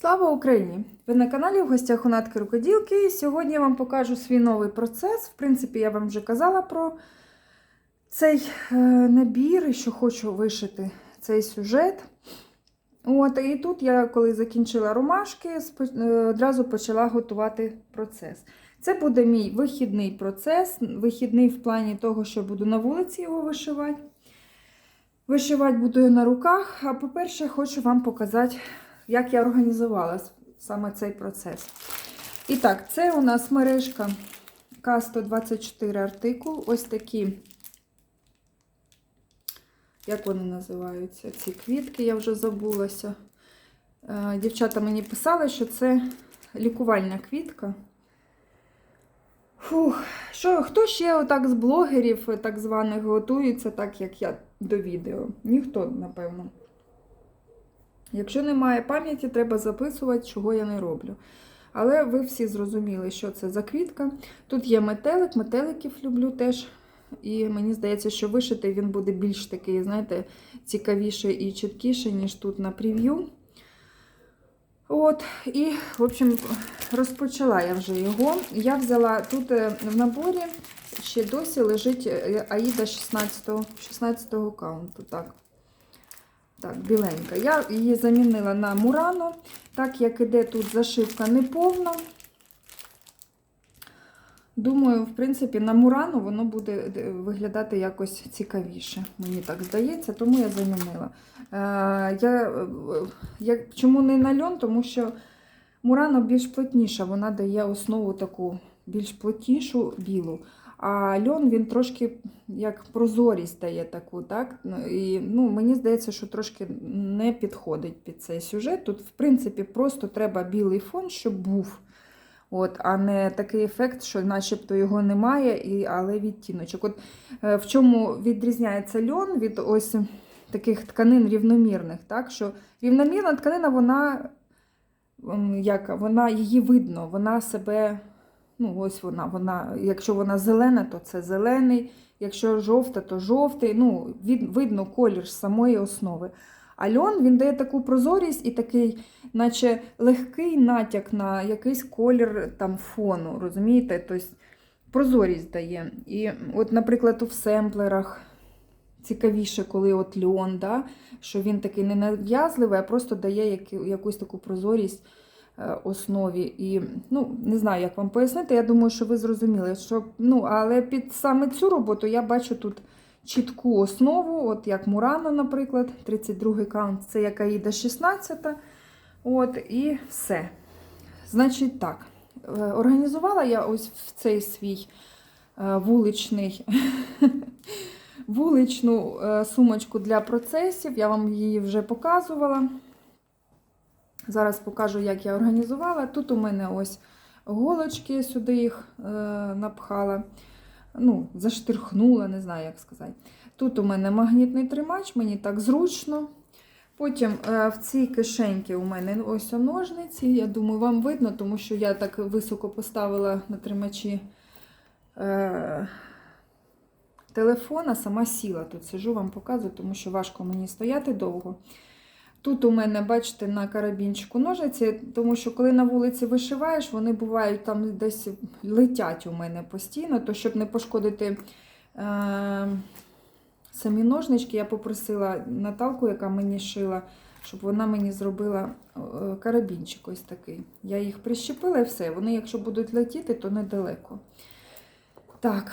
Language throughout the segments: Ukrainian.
Слава Україні! Ви на каналі в гостях у Натки Рукоділки. І Сьогодні я вам покажу свій новий процес. В принципі, я вам вже казала про цей е, набір і що хочу вишити цей сюжет. От, і тут я, коли закінчила ромашки, е, одразу почала готувати процес. Це буде мій вихідний процес, вихідний в плані того, що буду на вулиці його вишивати. Вишивати буду на руках. А по-перше, хочу вам показати, як я організувала саме цей процес. І так, це у нас мережка К124 артикул. Ось такі, як вони називаються, ці квітки, я вже забулася. Е, Дівчата мені писали, що це лікувальна квітка. Фух, що, хто ще отак з блогерів, е, так званих, готується, так як я до відео? Ніхто, напевно. Якщо немає пам'яті, треба записувати, чого я не роблю. Але ви всі зрозуміли, що це за квітка. Тут є метелик, метеликів люблю теж. І мені здається, що вишитий він буде більш такий, знаєте, цікавіший і чіткіший, ніж тут на прев'ю. От, і, в общем, розпочала я вже його. Я взяла тут е, в наборі ще досі лежить е, Аїда 16 16 каунту. Так. Так, біленька. Я її замінила на Мурано, так як іде тут зашивка неповна. Думаю, в принципі, на Мурано воно буде е, виглядати якось цікавіше. Мені так здається, тому я замінила. Е, я, е, я, чому не на льон? Тому що Мурано більш плотніша, вона дає основу таку більш плотнішу білу. А льон він трошки як прозорість дає таку, так? Ну, І ну, мені здається, що трошки не підходить під цей сюжет. Тут, в принципі, просто треба білий фон, щоб був. От, а не такий ефект, що начебто його немає, і, але відтіночок. От, е, в чому відрізняється льон від ось таких тканин рівномірних, так? що рівномірна тканина, вона, як, вона її видно, вона себе Ну, ось вона, вона, якщо вона зелена, то це зелений, якщо жовта, то жовтий. Ну, від, видно колір самої основи. А льон він дає таку прозорість і такий, наче легкий натяк на якийсь колір там фону. Розумієте? Тобто прозорість дає. І от, наприклад, у семплерах цікавіше, коли от льон, да? що він такий не нав'язливий, а просто дає яку- якусь таку прозорість основі. І ну, не знаю, як вам пояснити. Я думаю, що ви зрозуміли, що ну, але під саме цю роботу я бачу тут чітку основу, от як Мурано, наприклад, 32-й каунт, це як Аїда 16. От, і все. Значить, так. е, Організувала я ось в цей свій е, вуличний. Вуличну е, сумочку для процесів, я вам її вже показувала. Зараз покажу, як я організувала. Тут у мене ось голочки, сюди їх е, напхала, ну, заштирхнула, не знаю, як сказати. Тут у мене магнітний тримач, мені так зручно. Потім е, в цій кишеньці у мене ось ножниці. Я думаю, вам видно, тому що я так високо поставила на тримачі е, телефона, сама сіла тут сижу, вам показую, тому що важко мені стояти довго. Тут у мене, бачите, на карабінчику ножиці, тому що коли на вулиці вишиваєш, вони бувають там десь летять у мене постійно, то щоб не пошкодити е, самі ножнички, я попросила Наталку, яка мені шила, щоб вона мені зробила е, карабінчик ось такий. Я їх прищепила і все. Вони, якщо будуть летіти, то недалеко. Так.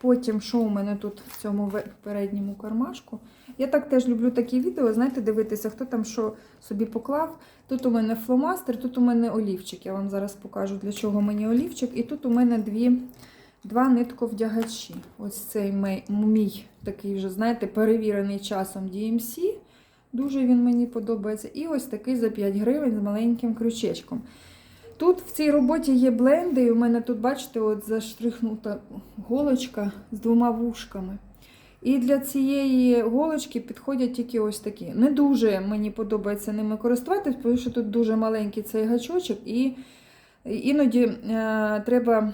Потім, що у мене тут в цьому передньому кармашку? Я так теж люблю такі відео, знаєте, дивитися, хто там що собі поклав. Тут у мене фломастер, тут у мене олівчик. Я вам зараз покажу, для чого мені олівчик. І тут у мене дві, два нитковдягачі. Ось цей мій, такий вже, знаєте, перевірений часом DMC. Дуже він мені подобається. І ось такий за 5 гривень з маленьким крючечком. Тут в цій роботі є бленди, і у мене тут, бачите, от заштрихнута голочка з двома вушками. І для цієї голочки підходять тільки ось такі. Не дуже мені подобається ними користуватися, тому що тут дуже маленький цей гачочок, і іноді е, треба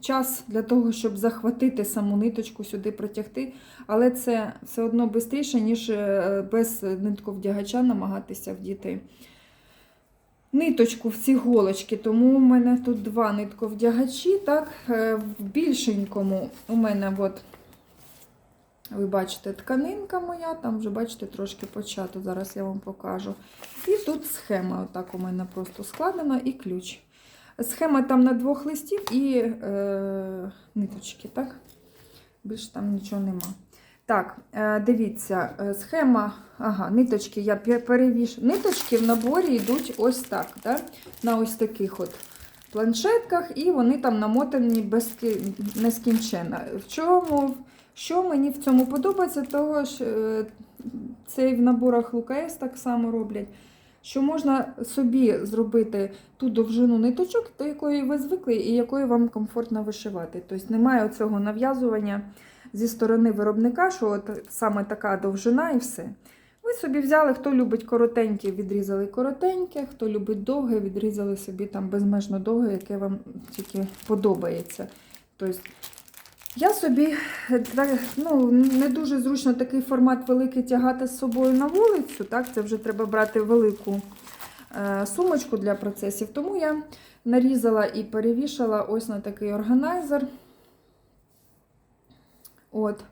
час для того, щоб захватити саму ниточку сюди протягти. Але це все одно швидше, ніж е, без нитковдягача намагатися вдіти ниточку в ці голочки, тому у мене тут два нитковдягачі. Так, Е, в більшенькому у мене от, ви бачите, тканинка моя, там вже бачите трошки почато, зараз я вам покажу. І тут схема, отак у мене просто складена, і ключ. Схема там на двох листів і е, ниточки, так? Більше там нічого нема. Так, е, дивіться, е, схема, ага, ниточки я перевішу. Ниточки в наборі йдуть ось так, да? на ось таких от планшетках, і вони там намотані безки... нескінченно. В чому, що мені в цьому подобається, того ж е, це і в наборах ЛКС так само роблять. Що можна собі зробити ту довжину ниточок, до якої ви звикли і якою вам комфортно вишивати. Тобто немає цього нав'язування зі сторони виробника, що от саме така довжина і все. Ви собі взяли, хто любить коротеньке, відрізали коротеньке, хто любить довге, відрізали собі там безмежно довге, яке вам тільки подобається. Тобто, я собі ну, не дуже зручно такий формат великий тягати з собою на вулицю. Так, це вже треба брати велику е, сумочку для процесів. Тому я нарізала і перевішала ось на такий органайзер. От.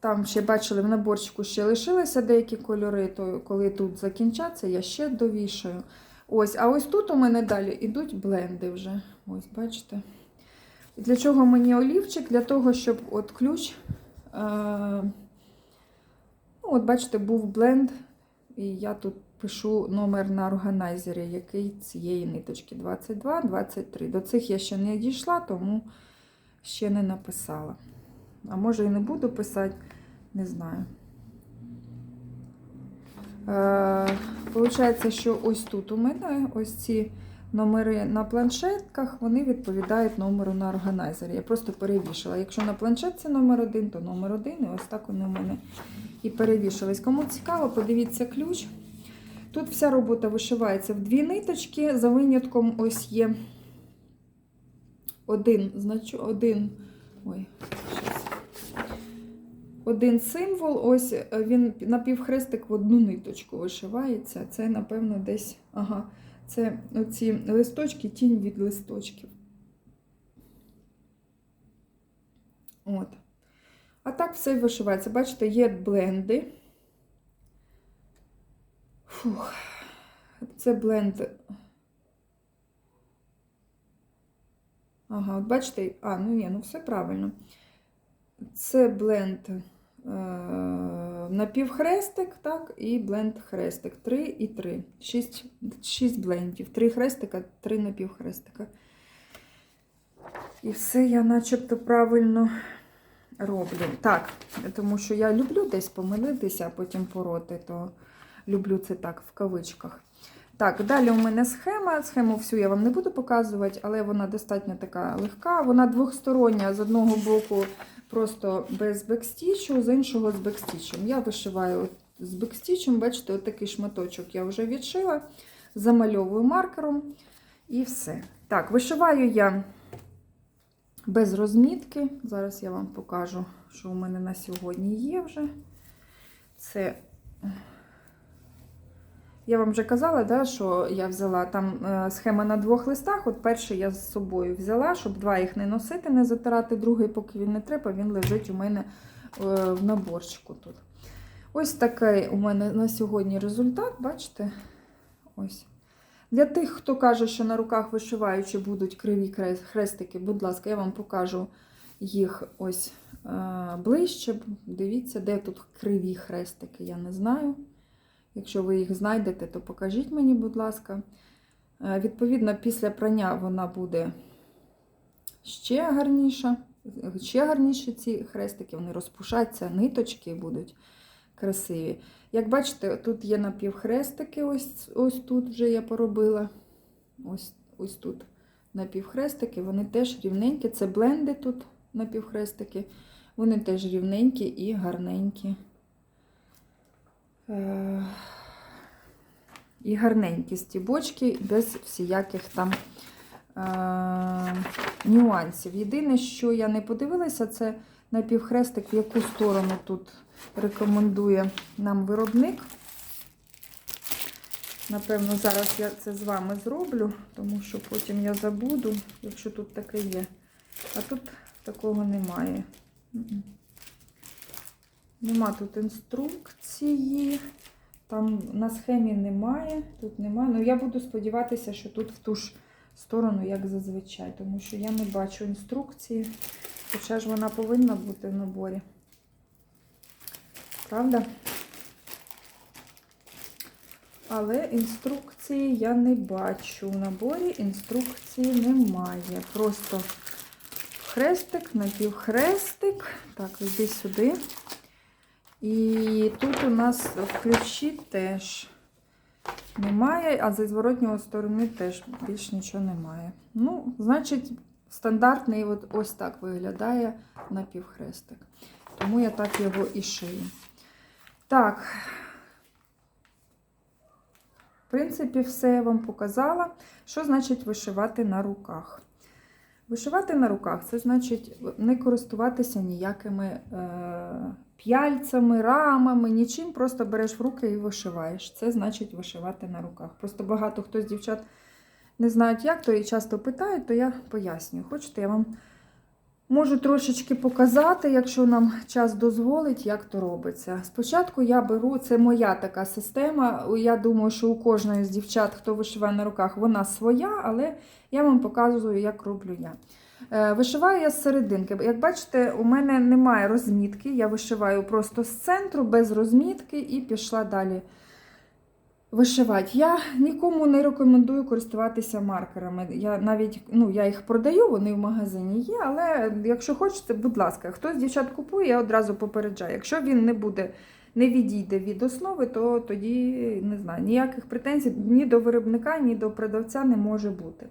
Там ще бачили в наборчику ще лишилися деякі кольори, то коли тут закінчаться, я ще довішаю. Ось, а ось тут у мене далі йдуть бленди вже. Ось, бачите. Для чого мені олівчик? Для того, щоб от ключ. Е, ну, от, бачите, був бленд, і я тут пишу номер на органайзері, який цієї ниточки 22, 23. До цих я ще не дійшла, тому ще не написала. А може і не буду писати, не знаю. Е, Получається, що ось тут у мене ось ці номери на планшетках, вони відповідають номеру на органайзері. Я просто перевішала. Якщо на планшетці номер один, то номер один. І ось так вони у мене і перевішались. Кому цікаво, подивіться ключ. Тут вся робота вишивається в дві ниточки. За винятком ось є один значу, один. Ой. Один символ, ось е, він напівхрестик в одну ниточку вишивається. Це, напевно, десь. Ага, це оці листочки, тінь від листочків. От. А так все вишивається. Бачите, є бленди. Фух. Це бленд. Ага, от бачите, а, ну ні, ну все правильно. Це бленд е, напівхрестик, так, і бленд хрестик. 3 і 3. 6, 6 блендів. 3 хрестика, 3 напівхрестика. І все я начебто правильно роблю. Так, тому що я люблю десь помилитися, а потім пороти, то люблю це так в кавичках. Так, далі у мене схема. Схему всю я вам не буду показувати, але вона достатньо така легка. Вона двохстороння з одного боку просто без бекстічу, з іншого з бекстічем. Я вишиваю з бекстічем, бачите, отакий шматочок я вже відшила, замальовую маркером і все. Так, вишиваю я без розмітки. Зараз я вам покажу, що у мене на сьогодні є вже. Це. Я вам вже казала, да, що я взяла там е, схема на двох листах. От перший я з собою взяла, щоб два їх не носити, не затирати. Другий, поки він не треба, він лежить у мене е, в наборчику тут. Ось такий у мене на сьогодні результат, бачите? Ось. Для тих, хто каже, що на руках вишиваючи будуть криві хрестики, будь ласка, я вам покажу їх ось е, ближче. Дивіться, де тут криві хрестики, я не знаю. Якщо ви їх знайдете, то покажіть мені, будь ласка. Е, Відповідно, після прання вона буде ще гарніша. Ще гарніші ці хрестики, вони розпушаться, ниточки будуть красиві. Як бачите, тут є напівхрестики, ось, ось тут вже я поробила. Ось, ось тут напівхрестики, вони теж рівненькі. Це бленди тут напівхрестики. Вони теж рівненькі і гарненькі. Е, І гарненькі стібочки, без всіяких там е, нюансів. Єдине, що я не подивилася, це напівхрестик, в яку сторону тут рекомендує нам виробник. Напевно, зараз я це з вами зроблю, тому що потім я забуду, якщо тут таке є. А тут такого немає. Нема тут інструкції. Там на схемі немає, тут немає. Ну, я буду сподіватися, що тут в ту ж сторону, як зазвичай, тому що я не бачу інструкції. Хоча ж вона повинна бути в наборі. Правда? Але інструкції я не бачу. В наборі інструкції немає. Просто хрестик, напівхрестик. Так, йди сюди. І тут у нас в ключі теж немає, а зі зворотнього сторони теж більш нічого немає. Ну, значить, стандартний от ось так виглядає напівхрестик. Тому я так його і шию. Так, в принципі, все я вам показала. Що значить вишивати на руках? Вишивати на руках це значить не користуватися ніякими е, п'яльцями, рамами, нічим. Просто береш в руки і вишиваєш. Це значить вишивати на руках. Просто багато хто з дівчат не знають, як, то і часто питають, то я пояснюю. Хочете, я вам можу трошечки показати, якщо нам час дозволить, як то робиться. Спочатку я беру, це моя така система. Я думаю, що у кожної з дівчат, хто вишиває на руках, вона своя, але я вам показую, як роблю я. Е, Вишиваю я з серединки. Як бачите, у мене немає розмітки. Я вишиваю просто з центру, без розмітки, і пішла далі вишивати. Я нікому не рекомендую користуватися маркерами. Я навіть ну, я їх продаю, вони в магазині є. Але якщо хочете, будь ласка, хто з дівчат купує, я одразу попереджаю. Якщо він не буде. Не відійде від основи, то тоді не знаю, ніяких претензій ні до виробника, ні до продавця не може бути.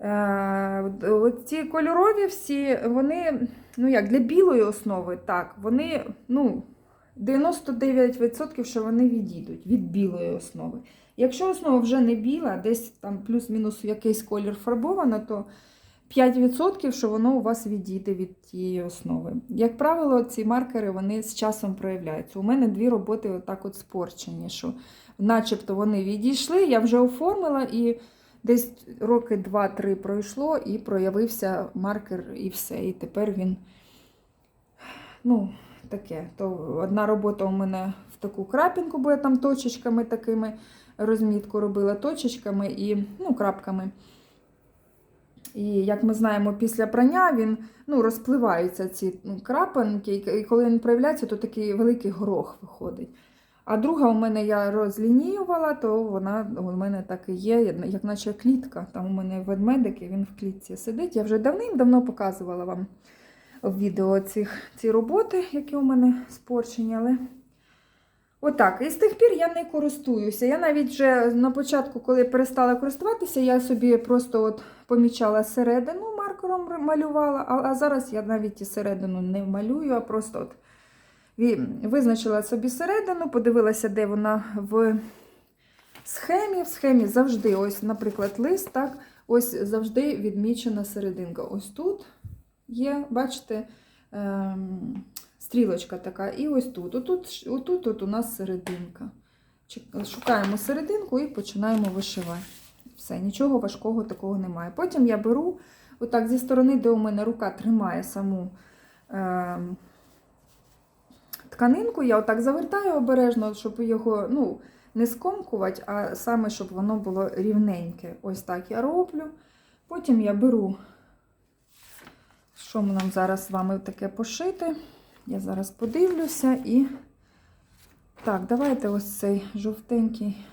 Е, ці кольорові всі, вони, ну як, для білої основи, так, вони, ну, 99%, що вони відійдуть від білої основи. Якщо основа вже не біла, десь там плюс-мінус якийсь колір фарбовано, то 5%, що воно у вас відійде від тієї основи. Як правило, ці маркери вони з часом проявляються. У мене дві роботи отак от спорчені, що начебто вони відійшли, я вже оформила і. Десь роки 2-3 пройшло і проявився маркер, і все. І тепер він, ну, таке. То одна робота у мене в таку крапінку, бо я там точечками такими розмітку робила, точечками і ну, крапками. І як ми знаємо, після прання він ну, розпливаються ці крапинки, і коли він проявляється, то такий великий горох виходить. А друга у мене я розлініювала, то вона у мене так і є, як наче клітка. Там у мене ведмедик, і він в клітці сидить. Я вже давним-давно показувала вам в відео цих, ці роботи, які у мене спорчені. Отак. І з тих пір я не користуюся. Я навіть вже на початку, коли перестала користуватися, я собі просто от помічала середину маркером малювала, а зараз я навіть і середину не малюю, а просто от Визначила собі середину, подивилася, де вона в схемі. В схемі завжди, ось, наприклад, лист, так, ось завжди відмічена серединка. Ось тут є, бачите, ем, стрілочка така, і ось тут. Отут, отут от у нас серединка. Шукаємо серединку і починаємо вишивати. Все, нічого важкого такого немає. Потім я беру, отак, зі сторони, де у мене рука тримає саму. Тканинку я отак завертаю обережно, щоб його ну, не скомкувати, а саме, щоб воно було рівненьке. Ось так я роблю. Потім я беру, що нам зараз з вами таке пошити. Я зараз подивлюся і. Так, давайте ось цей жовтенький.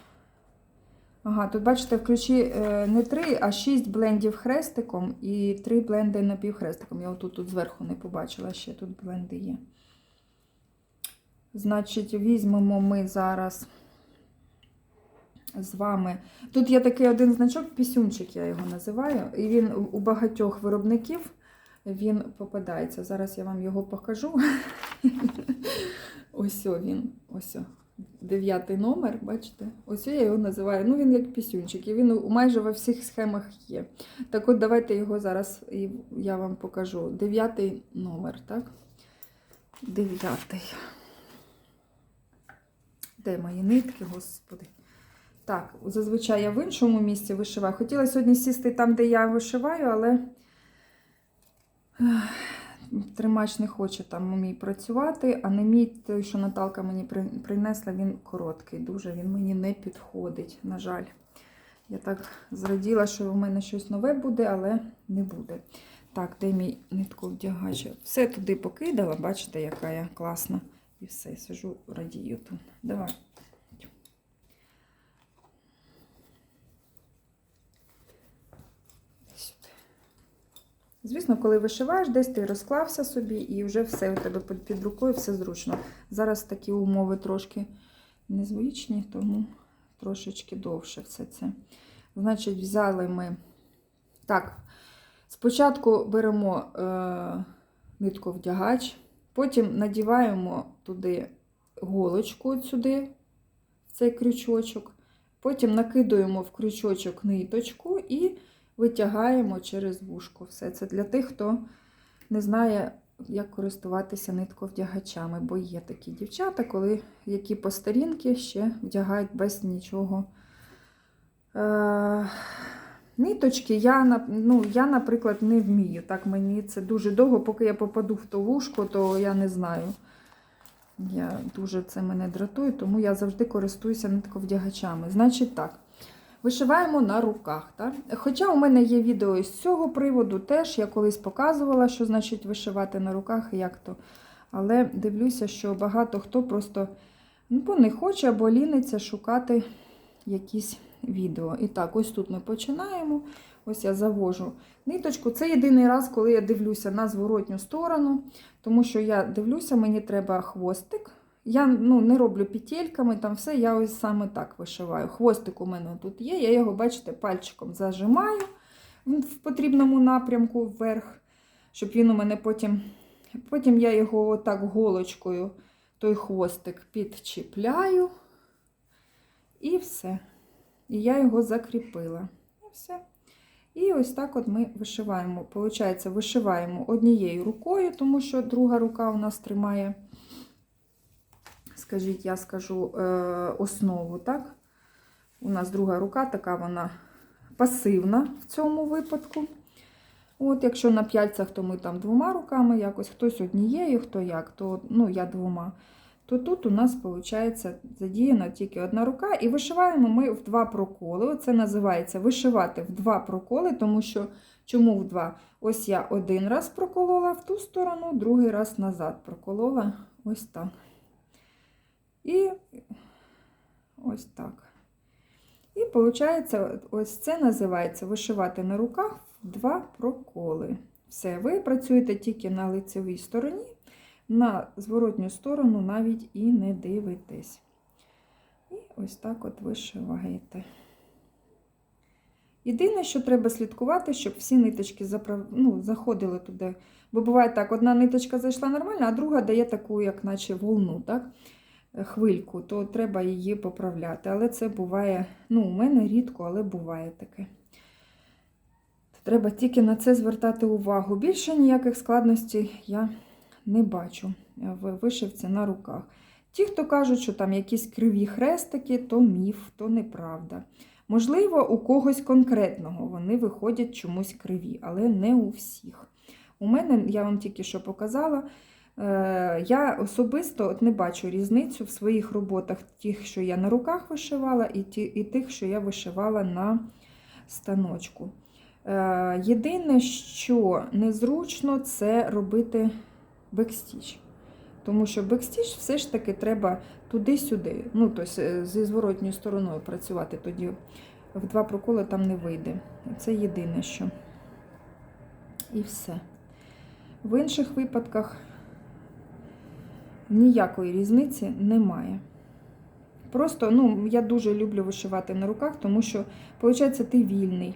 Ага, тут, бачите, в ключі е, не 3, а 6 блендів хрестиком і 3 бленди напівхрестиком. Я отут тут зверху не побачила, ще тут бленди є. Значить, візьмемо ми зараз з вами. Тут є такий один значок, пісюнчик, я його називаю, і він у багатьох виробників він попадається. Зараз я вам його покажу. Ось він. Ось. Дев'ятий номер, бачите? Ось я його називаю. Ну, він як пісюнчик, і він майже во всіх схемах є. Так от, давайте його зараз я вам покажу. Дев'ятий номер, так? Дев'ятий. Де мої нитки, господи? Так, зазвичай я в іншому місці вишиваю. Хотіла сьогодні сісти там, де я вишиваю, але тримач не хоче там мій працювати, а не мій той, що Наталка мені принесла, він короткий. Дуже він мені не підходить, на жаль. Я так зраділа, що в мене щось нове буде, але не буде. Так, де мій нитковдягач? Все туди покидала, бачите, яка я класна. І все, сижу, радію тут. Давай. Звісно, коли вишиваєш, десь ти розклався собі і вже все у тебе під рукою, все зручно. Зараз такі умови трошки незвичні, тому трошечки довше все це. Значить, взяли ми. Так, спочатку беремо е, нитку вдягач, потім надіваємо туди голочку от сюди, в цей крючочок, потім накидуємо в крючочок ниточку і витягаємо через вушко. Все це для тих, хто не знає, як користуватися нитковдягачами, бо є такі дівчата, коли, які по старінки ще вдягають без нічого. Е, Ниточки я, ну, я, наприклад, не вмію. Так мені це дуже довго, поки я попаду в то вушко, то я не знаю. Я дуже це мене дратує, тому я завжди користуюся нитковдягачами. Значить так, вишиваємо на руках. Так? Хоча у мене є відео із цього приводу, теж я колись показувала, що значить вишивати на руках і як то. Але дивлюся, що багато хто просто ну, не хоче або ліниться шукати якісь відео. І так, ось тут ми починаємо. Ось я завожу ниточку. Це єдиний раз, коли я дивлюся на зворотню сторону, тому що я дивлюся, мені треба хвостик. Я ну, не роблю петельками, там все, я ось саме так вишиваю. Хвостик у мене тут є, я його, бачите, пальчиком зажимаю в потрібному напрямку вверх, щоб він у мене потім. Потім я його отак голочкою, той хвостик підчіпляю. І все. І я його закріпила. І все. І ось так от ми вишиваємо. Получається, вишиваємо однією рукою, тому що друга рука у нас тримає, скажіть, я скажу, е, основу, так? У нас друга рука, така вона пасивна в цьому випадку. От, якщо на п'яльцях, то ми там двома руками, якось хтось однією, хто як, то ну, я двома. То тут у нас виходить задіяна тільки одна рука, і вишиваємо ми в два проколи. Це називається вишивати в два проколи, тому що чому в два? Ось я один раз проколола в ту сторону, другий раз назад проколола ось так. І ось так. І виходить, ось це називається вишивати на руках в два проколи. Все, ви працюєте тільки на лицевій стороні, на зворотню сторону навіть і не дивитесь. І ось так от вишиваєте. Єдине, що треба слідкувати, щоб всі ниточки заправ... ну, заходили туди. Бо буває так, одна ниточка зайшла нормально, а друга дає таку, як наче волну, так? хвильку, то треба її поправляти. Але це буває, ну, у мене рідко, але буває таке. Треба тільки на це звертати увагу. Більше ніяких складностей я не бачу в вишивці на руках. Ті, хто кажуть, що там якісь криві хрестики, то міф, то неправда. Можливо, у когось конкретного вони виходять чомусь криві, але не у всіх. У мене, я вам тільки що показала, е, я особисто от не бачу різницю в своїх роботах, тих, що я на руках вишивала, і, ті, і тих, що я вишивала на станочку. Е, Єдине, що незручно, це робити бекстіч. Тому що бекстіч все ж таки треба туди-сюди. Ну, тобто зі зворотньою стороною працювати тоді в два проколи там не вийде. Це єдине, що. І все. В інших випадках ніякої різниці немає. Просто ну, я дуже люблю вишивати на руках, тому що, виходить, ти вільний.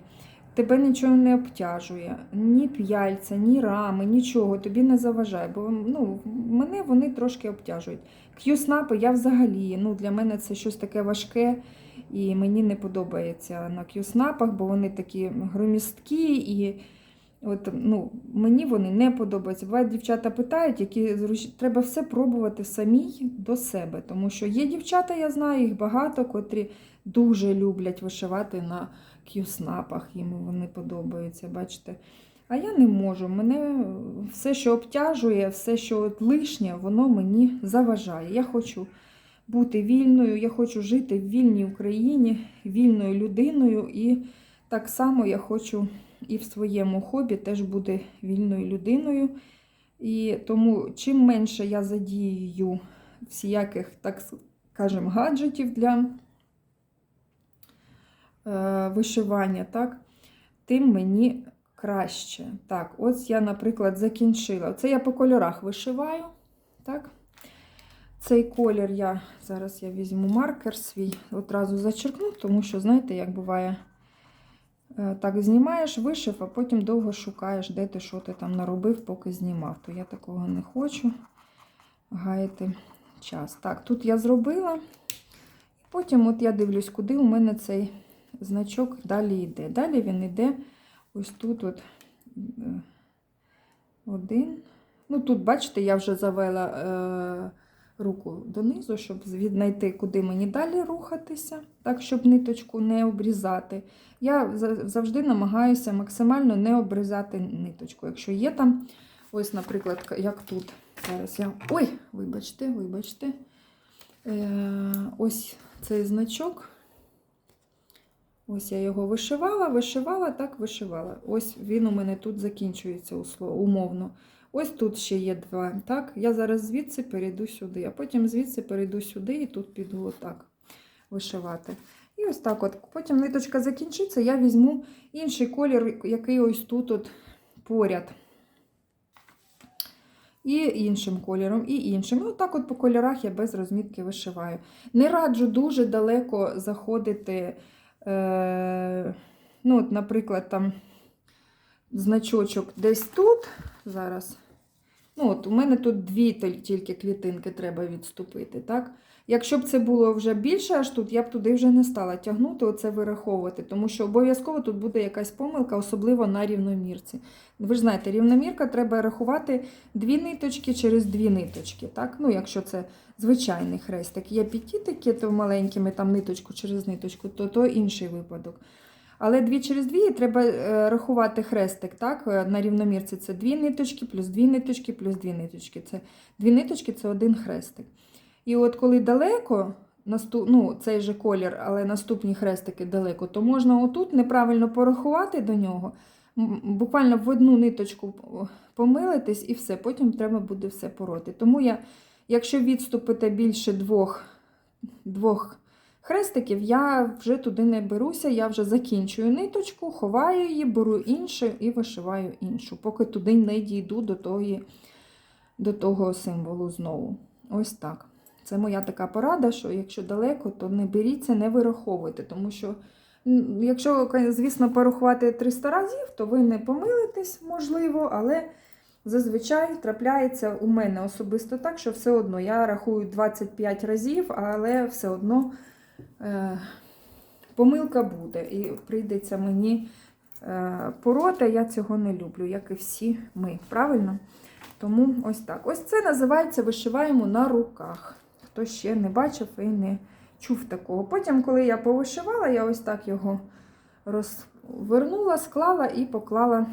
Тебе нічого не обтяжує, ні п'яльця, ні рами, нічого тобі не заважає. Бо ну, мене вони трошки обтяжують. К'юснапи я взагалі, ну, для мене це щось таке важке, і мені не подобається на к'юснапах, бо вони такі громісткі і От, ну, мені вони не подобаються. Бувають дівчата питають, які треба все пробувати самій до себе. Тому що є дівчата, я знаю, їх багато, котрі дуже люблять вишивати на к'юснапах, їм вони подобаються, бачите. А я не можу. Мене все, що обтяжує, все, що от лишнє, воно мені заважає. Я хочу бути вільною, я хочу жити в вільній Україні, вільною людиною. І так само я хочу і в своєму хобі теж бути вільною людиною. І тому чим менше я задію всіяких, так скажемо, гаджетів для вишивання, так, тим мені краще. Так, ось я, наприклад, закінчила. Це я по кольорах вишиваю. Так. Цей колір я зараз я візьму маркер свій, одразу зачеркну, тому що, знаєте, як буває, е, так знімаєш, вишив, а потім довго шукаєш, де ти що ти там наробив, поки знімав. То я такого не хочу гаяти час. Так, тут я зробила. Потім от я дивлюсь, куди у мене цей значок далі йде. Далі він йде ось тут от е, один. Ну, тут, бачите, я вже завела е, руку донизу, щоб віднайти, куди мені далі рухатися, так, щоб ниточку не обрізати. Я завжди намагаюся максимально не обрізати ниточку. Якщо є там, ось, наприклад, як тут. Зараз я. Ой, вибачте, вибачте. Е, ось цей значок. Ось я його вишивала, вишивала, так вишивала. Ось він у мене тут закінчується умовно. Ось тут ще є два. Так, я зараз звідси перейду сюди, а потім звідси перейду сюди і тут піду отак вишивати. І ось так от. Потім ниточка закінчиться, я візьму інший колір, який ось тут от поряд. І іншим кольором, і іншим. І отак от по кольорах я без розмітки вишиваю. Не раджу дуже далеко заходити. Е, ну, от, наприклад, там значочок десь тут. Зараз. Ну, от, у мене тут дві тільки клітинки треба відступити. так? Якщо б це було вже більше, аж тут, я б туди вже не стала тягнути, оце вираховувати, тому що обов'язково тут буде якась помилка, особливо на рівномірці. Ви ж знаєте, рівномірка треба рахувати дві ниточки через дві ниточки. так? Ну, якщо це звичайний хрестик. Є п'ятітики, то маленькими там ниточку через ниточку, то то інший випадок. Але дві через дві треба е, рахувати хрестик, так? е, На рівномірці це дві ниточки, плюс дві ниточки, плюс дві ниточки. Це дві ниточки це один хрестик. І от коли далеко, наступ, ну, цей же колір, але наступні хрестики далеко, то можна отут неправильно порахувати до нього, буквально в одну ниточку помилитись і все, потім треба буде все пороти. Тому я, якщо відступите більше двох, двох хрестиків, я вже туди не беруся, я вже закінчую ниточку, ховаю її, беру іншу і вишиваю іншу, поки туди не дійду до, тої, до того символу знову. Ось так. Це моя така порада, що якщо далеко, то не беріться, не вираховуйте, тому що, якщо, звісно, порахувати 300 разів, то ви не помилитесь, можливо, але зазвичай трапляється у мене особисто так, що все одно я рахую 25 разів, але все одно е, помилка буде. І прийдеться мені е, пороти, я цього не люблю, як і всі ми. Правильно? Тому ось так. Ось це називається вишиваємо на руках. Хто ще не бачив і не чув такого. Потім, коли я повишивала, я ось так його розвернула, склала і поклала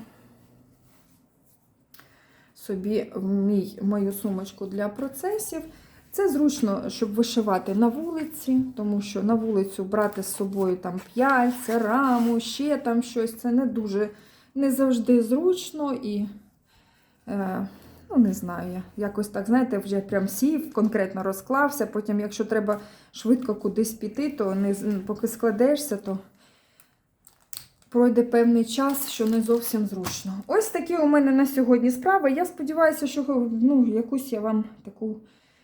собі в мій, мою сумочку для процесів. Це зручно, щоб вишивати на вулиці, тому що на вулицю брати з собою там п'яльця, раму, ще там щось. Це не дуже не завжди зручно і. Е, Ну, не знаю, якось так, знаєте, вже прям сів, конкретно розклався. Потім, якщо треба швидко кудись піти, то не, поки складешся, то пройде певний час, що не зовсім зручно. Ось такі у мене на сьогодні справи. Я сподіваюся, що ну, якусь я вам таку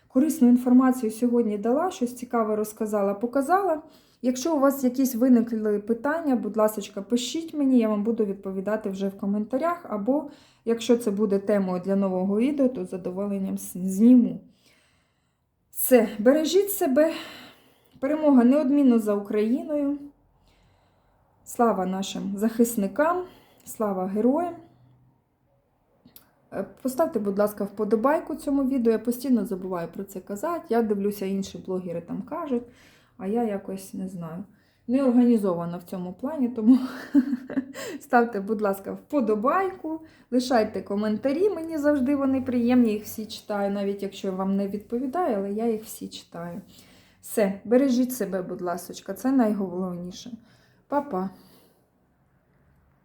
корисну інформацію сьогодні дала, щось цікаве розказала, показала. Якщо у вас якісь виникли питання, будь ласка, пишіть мені, я вам буду відповідати вже в коментарях. Або, якщо це буде темою для нового відео, то з задоволенням зніму. Все, бережіть себе. Перемога неодмінно за Україною. Слава нашим захисникам, слава героям. Е, Поставте, будь ласка, вподобайку цьому відео. Я постійно забуваю про це казати. Я дивлюся, інші блогери там кажуть, а я якось не знаю. Не організована в цьому плані, тому ставте, будь ласка, вподобайку, лишайте коментарі. Мені завжди вони приємні, їх всі читаю, навіть якщо вам не відповідаю, але я їх всі читаю. Все, бережіть себе, будь ласка, це найголовніше. Па-па!